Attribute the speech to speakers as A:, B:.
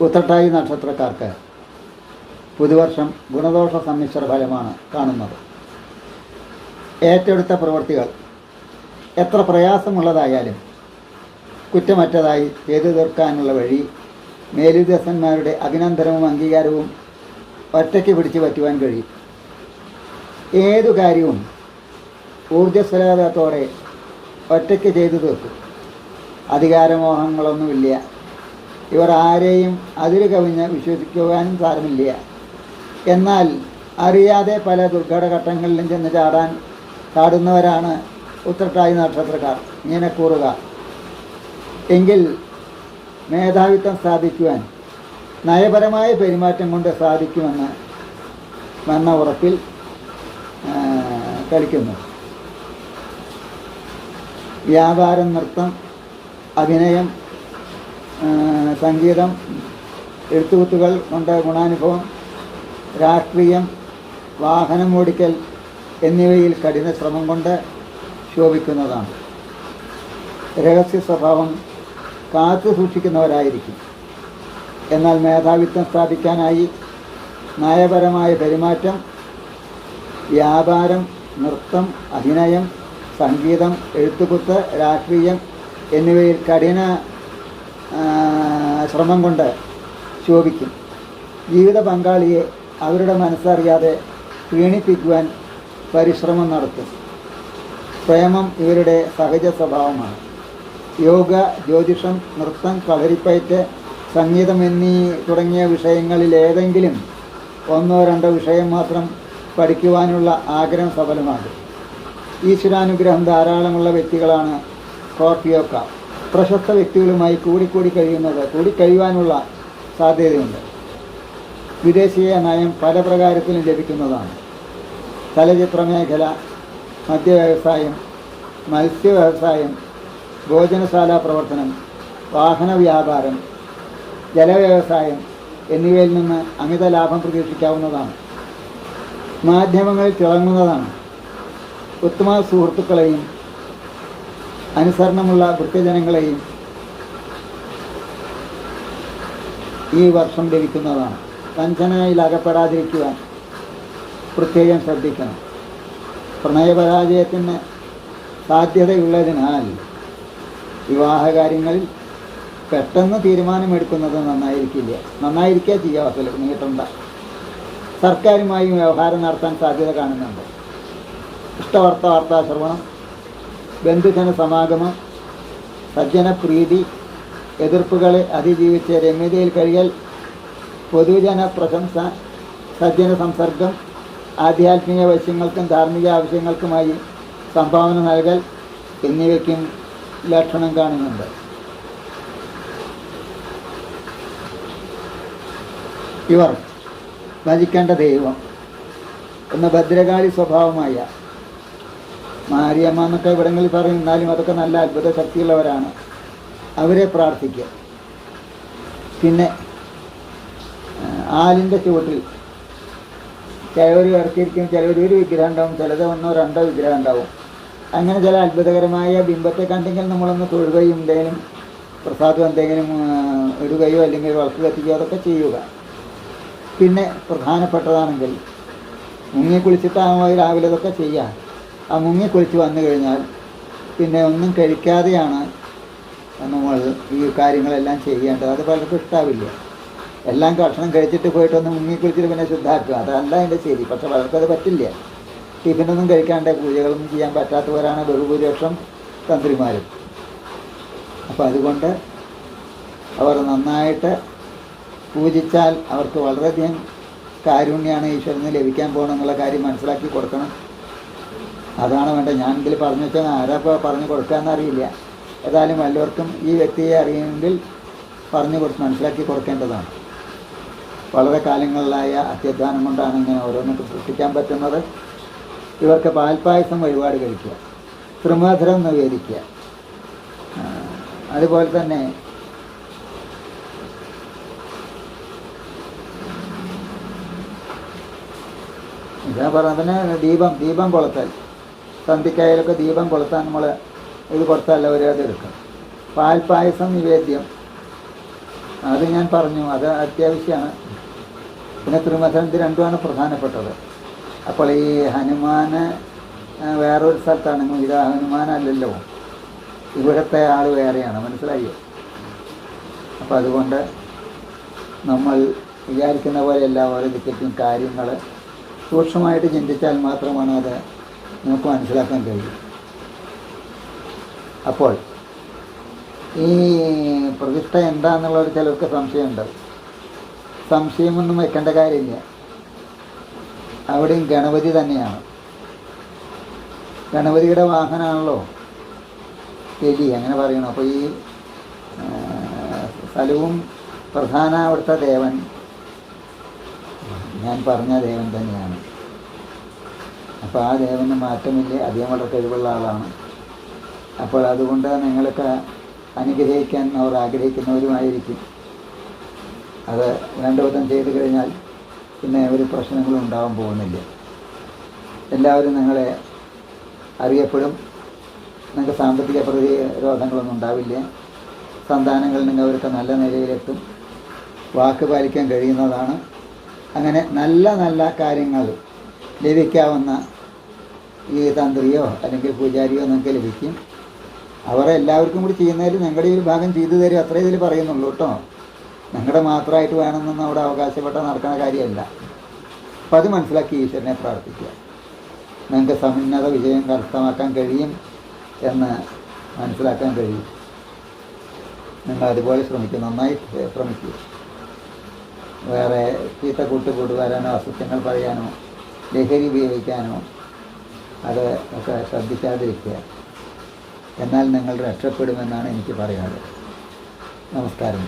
A: ഉത്രട്ടായി നക്ഷത്രക്കാർക്ക് പുതുവർഷം ഗുണദോഷ സമ്മിശ്ര ഫലമാണ് കാണുന്നത്. ഏറ്റെടുത്ത പ്രവൃത്തികൾ എത്ര പ്രയാസമുള്ളതായാലും കുറ്റമറ്റതായി ചെയ്തു തീർക്കാനുള്ള വഴി മേലുദ്യോഗസ്ഥന്മാരുടെ അഭിനന്ദനവും അംഗീകാരവും ഒറ്റയ്ക്ക് പിടിച്ചു പറ്റുവാൻ കഴിയും. ഏതു കാര്യവും ഊർജസ്വലതത്തോടെ ഒറ്റയ്ക്ക് ചെയ്തു തീർക്കും. അധികാരമോഹങ്ങളൊന്നുമില്ല. ഇവർ ആരെയും അതിര് കവിഞ്ഞ് വിശ്വസിക്കുവാനും സാരമില്ല. എന്നാൽ അറിയാതെ പല ദുർഘടഘട്ടങ്ങളിലും ചെന്ന് ചാടാൻ ചാടുന്നവരാണ് ഉത്രട്ടായി നക്ഷത്രക്കാർ. മീനക്കൂറുകാർ എങ്കിൽ മേധാവിത്വം സ്ഥാപിക്കുവാൻ നയപരമായ പെരുമാറ്റം കൊണ്ട് സാധിക്കുമെന്ന് വന്ന ഉറപ്പിൽ കളിക്കുന്നു. വ്യാപാരം നൃത്തം അഭിനയം സംഗീതം എഴുത്തുകുത്തുകൾ കൊണ്ട് ഗുണാനുഭവം രാഷ്ട്രീയം വാഹനം ഓടിക്കൽ എന്നിവയിൽ കഠിന ശ്രമം കൊണ്ട് ശോഭിക്കുന്നതാണ്. രഹസ്യ സ്വഭാവം കാത്തു സൂക്ഷിക്കുന്നവരായിരിക്കും. എന്നാൽ മേധാവിത്വം സ്ഥാപിക്കാനായി നയപരമായ പെരുമാറ്റം വ്യാപാരം നൃത്തം അഭിനയം സംഗീതം എഴുത്തുകുത്ത് രാഷ്ട്രീയം എന്നിവയിൽ കഠിന ശ്രമം കൊണ്ട് ശോഭിക്കും. ജീവിത പങ്കാളിയെ അവരുടെ മനസ്സറിയാതെ ക്ഷീണിപ്പിക്കുവാൻ പരിശ്രമം നടത്തും. പ്രേമം ഇവരുടെ സഹജ സ്വഭാവമാണ്. യോഗ ജ്യോതിഷം നൃത്തം കളരിപ്പയറ്റ് സംഗീതം എന്നീ തുടങ്ങിയ വിഷയങ്ങളിൽ ഏതെങ്കിലും ഒന്നോ രണ്ടോ വിഷയം മാത്രം പഠിക്കുവാനുള്ള ആഗ്രഹം സഫലമാകും. ഈശ്വരാനുഗ്രഹം ധാരാളമുള്ള വ്യക്തികളാണ് സ്കോർപ്പിയോക്കാർ പ്രശസ്ത വ്യക്തികളുമായി കൂടിക്കൂടി കഴിയുന്നത് കൂടിക്കഴിയുവാനുള്ള സാധ്യതയുണ്ട്. വിദേശീയ നയം പല പ്രകാരത്തിലും ലഭിക്കുന്നതാണ്. ചലച്ചിത്ര മേഖല മദ്യ വ്യവസായം മത്സ്യ വ്യവസായം ഭോജനശാല പ്രവർത്തനം വാഹന വ്യാപാരം ജലവ്യവസായം എന്നിവയിൽ നിന്ന് അമിത ലാഭം പ്രതീക്ഷിക്കാവുന്നതാണ്. മാധ്യമങ്ങൾ തിളങ്ങുന്നതാണ്. ഉത്തമ സുഹൃത്തുക്കളെയും അനുസരണമുള്ള വൃത്യജനങ്ങളെയും ഈ വർഷം ലഭിക്കുന്നതാണ്. വഞ്ചനയിൽ അകപ്പെടാതിരിക്കുവാൻ പ്രത്യേകം ശ്രദ്ധിക്കണം. പ്രണയപരാജയത്തിന് സാധ്യതയുള്ളതിനാൽ വിവാഹകാര്യങ്ങളിൽ പെട്ടെന്ന് തീരുമാനമെടുക്കുന്നത് നന്നായിരിക്കില്ല. നന്നായിരിക്കുക അസല നീട്ടണ്ട സർക്കാരുമായി വ്യവഹാരം നടത്താൻ സാധ്യത കാണുന്നുണ്ട്. ഇഷ്ടവാർത്ത വാർത്താ ശ്രവണം ബന്ധുജന സമാഗമം സജ്ജനപ്രീതി എതിർപ്പുകളെ അതിജീവിച്ച് രമ്യതയിൽ കഴിയൽ പൊതുജന പ്രശംസ സജ്ജന സംസർഗം ആധ്യാത്മിക വശ്യങ്ങൾക്കും ധാർമ്മിക ആവശ്യങ്ങൾക്കുമായി സംഭാവന നൽകൽ എന്നിവയ്ക്കും ലക്ഷണം കാണുന്നുണ്ട്. ഇവർ ഭജിക്കേണ്ട ദൈവം എന്ന ഭദ്രകാളി സ്വഭാവമായ മാരിയമ്മ എന്നൊക്കെ ഇവിടങ്ങളിൽ പറയും എന്നാലും അതൊക്കെ നല്ല അത്ഭുത ശക്തിയുള്ളവരാണ്. അവരെ പ്രാർത്ഥിക്കുക. പിന്നെ ആലിന്റെ ചുവട്ടിൽ ചിലവർ ഇറക്കിയിരിക്കും ചിലവർ ഒരു വിഗ്രഹം ഉണ്ടാവും ചിലത് ഒന്നോ രണ്ടോ വിഗ്രഹം ഉണ്ടാവും. അങ്ങനെ ചില അത്ഭുതകരമായ ബിംബത്തെ കണ്ടെങ്കിൽ നമ്മളൊന്ന് തൊഴുകയും എന്തെങ്കിലും പ്രസാദം എന്തെങ്കിലും ഇടുകയോ അല്ലെങ്കിൽ വിളക്ക് കത്തിക്കുകയോ അതൊക്കെ ചെയ്യുക. പിന്നെ പ്രധാനപ്പെട്ടതാണെങ്കിൽ മുങ്ങി കുളിച്ചിട്ടാകുമ്പോൾ രാവിലെ ഇതൊക്കെ ചെയ്യാം ആ മുങ്ങി കുളിച്ച് വന്നു കഴിഞ്ഞാൽ പിന്നെ ഒന്നും കഴിക്കാതെയാണ് നമ്മൾ ഈ കാര്യങ്ങളെല്ലാം ചെയ്യേണ്ടത്. അത് പലർക്കും ഇഷ്ടാവില്ല. എല്ലാം ഭക്ഷണം കഴിച്ചിട്ട് പോയിട്ട് ഒന്ന് മുങ്ങി കുളിച്ചിട്ട് പിന്നെ ശുദ്ധാക്കുക. അതല്ല അതിന്റെ ശരി. പക്ഷെ പലർക്കും അത് പറ്റില്ല. ടിഫിനൊന്നും കഴിക്കാണ്ട് പൂജകളൊന്നും ചെയ്യാൻ പറ്റാത്തവരാണ് ബഹുഭൂരിപക്ഷം തന്ത്രിമാരും. അപ്പോൾ അതുകൊണ്ട് അവർ നന്നായിട്ട് പൂജിച്ചാൽ അവർക്ക് വളരെയധികം കാരുണ്യമാണ് ഈശ്വരന് ലഭിക്കാൻ പോകണമെന്നുള്ള കാര്യം മനസ്സിലാക്കി കൊടുക്കണം. അതാണ് വേണ്ടത്. ഞാൻ ഇതിൽ പറഞ്ഞു വെച്ചാൽ ആരാ ഇപ്പോൾ പറഞ്ഞു കൊടുക്കാമെന്നറിയില്ല ഏതായാലും വല്ലവർക്കും ഈ വ്യക്തിയെ അറിയുമെങ്കിൽ പറഞ്ഞു കൊടുത്ത് മനസ്സിലാക്കി കൊടുക്കേണ്ടതാണ്. വളരെ കാലങ്ങളിലായ അത്യധ്വാനം കൊണ്ടാണ് ഇങ്ങനെ ഓരോന്നൊക്കെ സൃഷ്ടിക്കാൻ പറ്റുന്നത്. ഇവർക്ക് പാൽപ്പായസം വഴിപാട് കഴിക്കുക. തൃമധുരം നിവേദിക്കുക അതുപോലെ തന്നെ ഇതാ പറഞ്ഞ ദീപം ദീപം കൊളുത്തൽ. സന്ധിക്കായാലൊക്കെ ദീപം കൊളുത്താൻ നമ്മൾ ഇത് കൊടുത്താലല്ല ഒരേ അത് എടുക്കും. പാൽപ്പായസം നിവേദ്യം. അത് ഞാൻ പറഞ്ഞു അത് അത്യാവശ്യമാണ് പിന്നെ ത്രിമധനം ഇത് രണ്ടുമാണ് പ്രധാനപ്പെട്ടത്. അപ്പോൾ ഈ ഹനുമാന് വേറൊരു സ്ഥലത്താണെങ്കിൽ ഇത് ഹനുമാനല്ലല്ലോ ഇവിടുത്തെ ആൾ വേറെയാണ്. മനസ്സിലായോ? അപ്പോൾ അതുകൊണ്ട് നമ്മൾ വിചാരിക്കുന്ന എല്ലാ ഓരോ ടിക്കറ്റും കാര്യങ്ങൾ സൂക്ഷ്മമായിട്ട് ചിന്തിച്ചാൽ മാത്രമാണ് അത് നമുക്ക് മനസ്സിലാക്കാൻ കഴിയും. അപ്പോൾ ഈ പ്രതിഷ്ഠ എന്താണെന്നുള്ളൊരു ചിലർക്ക് സംശയമുണ്ട്. സംശയമൊന്നും വെക്കേണ്ട കാര്യമില്ല. അവിടെയും ഗണപതി തന്നെയാണ്. ഗണപതിയുടെ വാഹനമാണല്ലോ എലി അങ്ങനെ പറയണം. അപ്പോൾ ഈ സ്ഥലവും പ്രധാന അവിടുത്തെ ദേവൻ. ഞാൻ പറഞ്ഞ ദേവൻ തന്നെയാണ്. അപ്പോൾ ആ ദേവന് മാറ്റമില്ല? അദ്ദേഹം വളരെ കഴിവുള്ള ആളാണ്. അപ്പോൾ അതുകൊണ്ട് നിങ്ങളൊക്കെ അനുഗ്രഹിക്കാൻ അവർ ആഗ്രഹിക്കുന്നവരുമായിരിക്കും. അത് വേണ്ടവിധം ചെയ്തു കഴിഞ്ഞാൽ പിന്നെ ഒരു പ്രശ്നങ്ങളും ഉണ്ടാവാൻ പോകുന്നില്ല. എല്ലാവരും നിങ്ങളെ അറിയപ്പെടും. നിങ്ങൾക്ക് സാമ്പത്തിക പ്രതിരോധങ്ങളൊന്നും ഉണ്ടാവില്ല. സന്താനങ്ങൾ നിങ്ങൾക്ക് നല്ല നിലയിലെത്തും. വാക്ക് പാലിക്കാൻ കഴിയുന്നതാണ്. അങ്ങനെ നല്ല നല്ല കാര്യങ്ങൾ ലഭിക്കാവുന്ന ഈ തന്ത്രിയോ അല്ലെങ്കിൽ പൂജാരിയോ നിങ്ങൾക്ക് ലഭിക്കും. അവർ എല്ലാവർക്കും കൂടി ചെയ്യുന്നതിൽ നിങ്ങളുടെ ഒരു ഭാഗം ചെയ്തു തരും അത്രേ ഇതിൽ പറയുന്നുള്ളൂ കേട്ടോ. നിങ്ങളുടെ മാത്രമായിട്ട് വേണമെന്നൊന്നും അവിടെ അവകാശപ്പെട്ട നടക്കുന്ന കാര്യമല്ല. അപ്പം അത് മനസ്സിലാക്കി ഈശ്വരനെ പ്രാർത്ഥിക്കുക. നിങ്ങൾക്ക് സമുന്നത വിജയം കരസ്ഥമാക്കാൻ കഴിയും എന്ന് മനസ്സിലാക്കാൻ കഴിയും. നിങ്ങൾ അതുപോലെ ശ്രമിക്കും നന്നായി ശ്രമിക്കുക. വേറെ ചീത്ത കൂട്ടുകൂടുവാനോ അസത്യങ്ങൾ പറയാനോ ലഹരി ഉപയോഗിക്കാനോ അത് ഒക്കെ ശ്രദ്ധിക്കാതിരിക്കുക. എന്നാൽ നിങ്ങൾ രക്ഷപ്പെടുമെന്നാണ് എനിക്ക് പറയാറ് നമസ്കാരം.